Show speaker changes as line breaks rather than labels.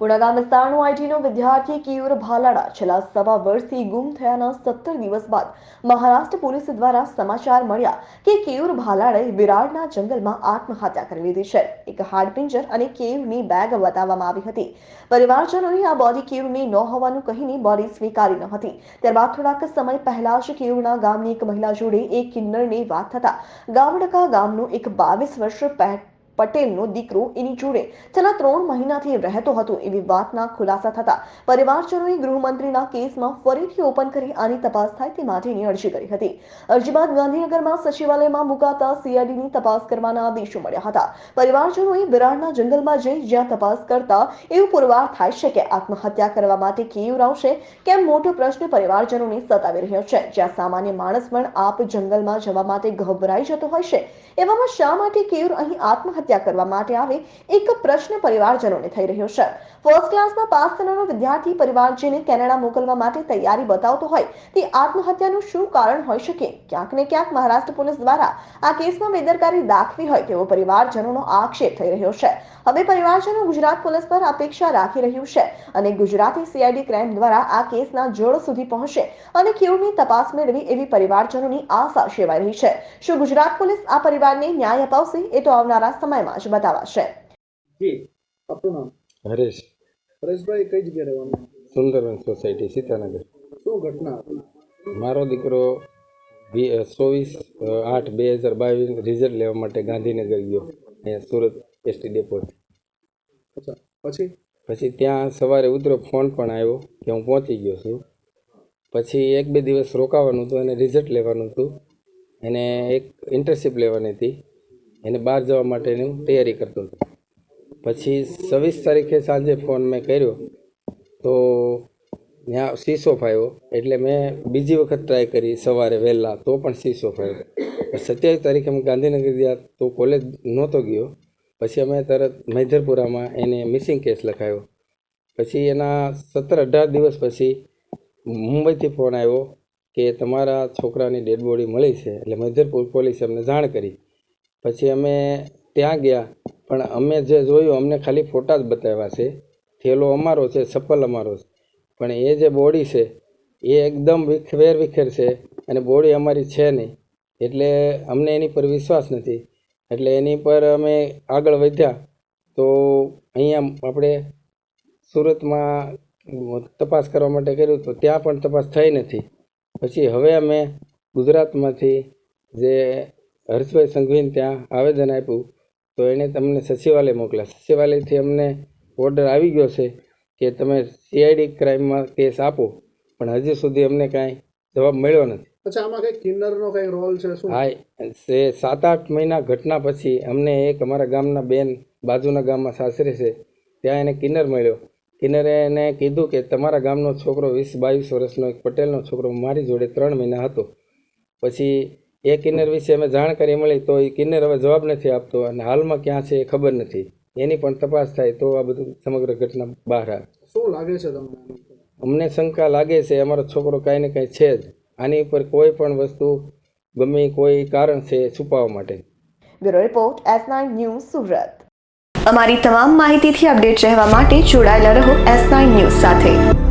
પુણાગામ વિસ્તારનો આઈટીનો વિદ્યાર્થી કિયુર ભાલાડા છેલ્લા સવા વર્ષથી ગુમ થયાના સત્તર દિવસ બાદ મહારાષ્ટ્ર પોલીસ દ્વારા સમાચાર મળ્યા કે કેયુર ભાલાડે વિરાળના જંગલમાં આત્મહત્યા કરી લીધી છે. એક હાડપિંજર અને કેયુરની બેગ બતાવવામાં આવી હતી. પરિવારજનોએ આ બોડી કેયુરની ન હોવાનું કહીને બોડી સ્વીકારી ન હતી. ત્યારબાદ થોડાક સમય પહેલા જ કેયુરના ગામની એક મહિલા જોડે એક કિન્નરની વાત થતા ગામડકા ગામનો એક બાવીસ વર્ષ પહે પટેલનો દીકરો એની જોડે. છેલ્લા ત્રણ મહિનાથી રહેતો હતો એવી વાતના ખુલાસા થતા પરિવારજનોએ ગૃહમંત્રીના કેસમાં ફરીથી ઓપન કરી આની તપાસ થાય તે માટેની અરજી કરી હતી. અરજી બાદ ગાંધીનગરમાં સચિવાલયમાં મુકાતા સીઆઈડીની તપાસ કરવાના આદેશો મળ્યા હતા. પરિવારજનોએ બિરાડના જંગલમાં જઈ જ્યાં તપાસ કરતા એવું પુરવાર થાય છે કે આત્મહત્યા કરવા માટે કેવું આવશે કેમ મોટો પ્રશ્ન પરિવારજનોને સતાવી રહ્યો છે. જ્યાં સામાન્ય માણસ પણ આપ જંગલમાં જવા માટે ગભરાઈ જતો હોય છે. એવામાં શા માટે કેયુર અહીં આત્મહત્યા કરવા માટે આવે, એક પ્રશ્ન પરિવારજનોને થઈ રહ્યો છે. ફર્સ્ટ ક્લાસમાં પાસ થનારો વિદ્યાર્થી પરિવારજને કેનેડા મોકલવા માટે તૈયારી બતાવતો હોય, તે આત્મહત્યાનું શું કારણ હોઈ શકે? ક્યાંક ને ક્યાંક મહારાષ્ટ્ર પોલીસ દ્વારા આ કેસમાં બેદરકારી દાખવી હોય તેવો પરિવારજનોનો આક્ષેપ થઈ રહ્યો છે. હવે પરિવારજનો ગુજરાત પોલીસ પર અપેક્ષા રાખી રહ્યું છે અને ગુજરાતી સીઆઈડી ક્રાઇમ દ્વારા આ કેસના જડ સુધી પહોંચે અને ખેડૂતની તપાસ મેળવી એવી પરિવારજનોની આશા સેવાઈ રહી છે. શું ગુજરાત પોલીસ આ પરિવારને ન્યાય અપાવશે એ તો આવનારા સમયમાં જ બતાવાશે
જી આપનું નામ?
હરેશ.
પરેશભાઈ કઈ જગ્યાએ રહેવાનું?
સુંદરવન સોસાયટી સીતાનગર.
શું ઘટના
મારો દીકરો વી ચોવીસ આઠ બે હજાર બાવીસ રિઝલ્ટ લેવા માટે ગાંધીનગર ગયો. અહીંયા સુરત એસટી ડેપો
અચ્છા પછી?
પછી ત્યાં સવારે ઉતરો ફોન પણ આવ્યો કે હું પહોંચી ગયો છું. પછી એક બે દિવસ રોકાવાનું હતું અને રિઝલ્ટ લેવાનું હતું. એને એક ઇન્ટર્નશીપ લેવાની હતી. એને બહાર જવા માટેની હું તૈયારી કરતો હતો. પછી છવ્વીસ તારીખે સાંજે ફોન મેં કર્યો, તો ત્યાં ઓફ આવ્યો એટલે મેં બીજી વખત ટ્રાય કરી સવારે વહેલા, તો પણ ઓફ આવ્યો સત્યાવીસ તારીખે અમે ગાંધીનગર ગયા, તો કોલેજ નહોતો ગયો. પછી અમે તરત મૈધરપુરામાં એને મિસિંગ કેસ લખાયો. પછી એના સત્તર અઢાર દિવસ પછી મુંબઈથી ફોન આવ્યો કે તમારા છોકરાની ડેડ બોડી મળી છે, એટલે મૈધરપુર પોલીસે અમને જાણ કરી. પછી અમે ત્યાં ગયા, પણ અમે જે જોયું, અમને ખાલી ફોટા જ બતાવ્યા છે. થેલો અમારો છે, ચપ્પલ અમારો છે. પણ એ જે બોડી છે, એ એકદમ વિખેર વિખેર છે અને બોડી અમારી છે નહીં. એટલે અમને એની પર વિશ્વાસ નથી. એટલે એની પર અમે આગળ વધ્યા, તો અહીંયા આપણે સુરતમાં તપાસ કરવા માટે કર્યું, તો ત્યાં પણ તપાસ થઈ નથી. પછી હવે અમે ગુજરાતમાંથી જે હર્ષભાઈ સંઘવીને ત્યાં આવેદન આપ્યું તો એણે તમને સચિવાલય મોકલ્યા. સચિવાલયથી અમને ઓર્ડર આવી ગયો છે કે તમે સીઆઈડી ક્રાઇમમાં કેસ આપો પણ હજી સુધી અમને કાંઈ જવાબ મળ્યો નથી.
અચ્છા આમાં કઈ કિન્નરનો કઈ રોલ છે શું?
હા એ સાત આઠ મહિના ઘટના પછી અમને એક અમારા ગામના બેન બાજુના ગામમાં સાસરે છે ત્યાં એને કિન્નર મળ્યો. કિન્નરે એને કીધું કે તમારા ગામનો છોકરો વીસ બાવીસ વર્ષનો એક પટેલનો છોકરો મારી જોડે ત્રણ મહિના હતો. પછી એ કિન્નર વિશે અમે જાણકારી મળી તો એ કિન્નર હવે જવાબ નથી આપતો અને હાલમાં ક્યાં છે એ ખબર નથી. એની પણ તપાસ થાય તો આ બધું સમગ્ર ઘટના બહાર આવે.
શું લાગે છે તમને
અમને શંકા લાગે છે અમારો છોકરો કાંઈ ને કાંઈ છે જ. આની ઉપર કોઈ પણ વસ્તુ ગમે કોઈ કારણ છે છુપાવવા માટે.
Bureau report S nine news Surat. અમારી તમામ માહિતીથી અપડેટ રહેવા માટે જોડાયેલા રહો એસ નાઇન ન્યૂઝ સાથે.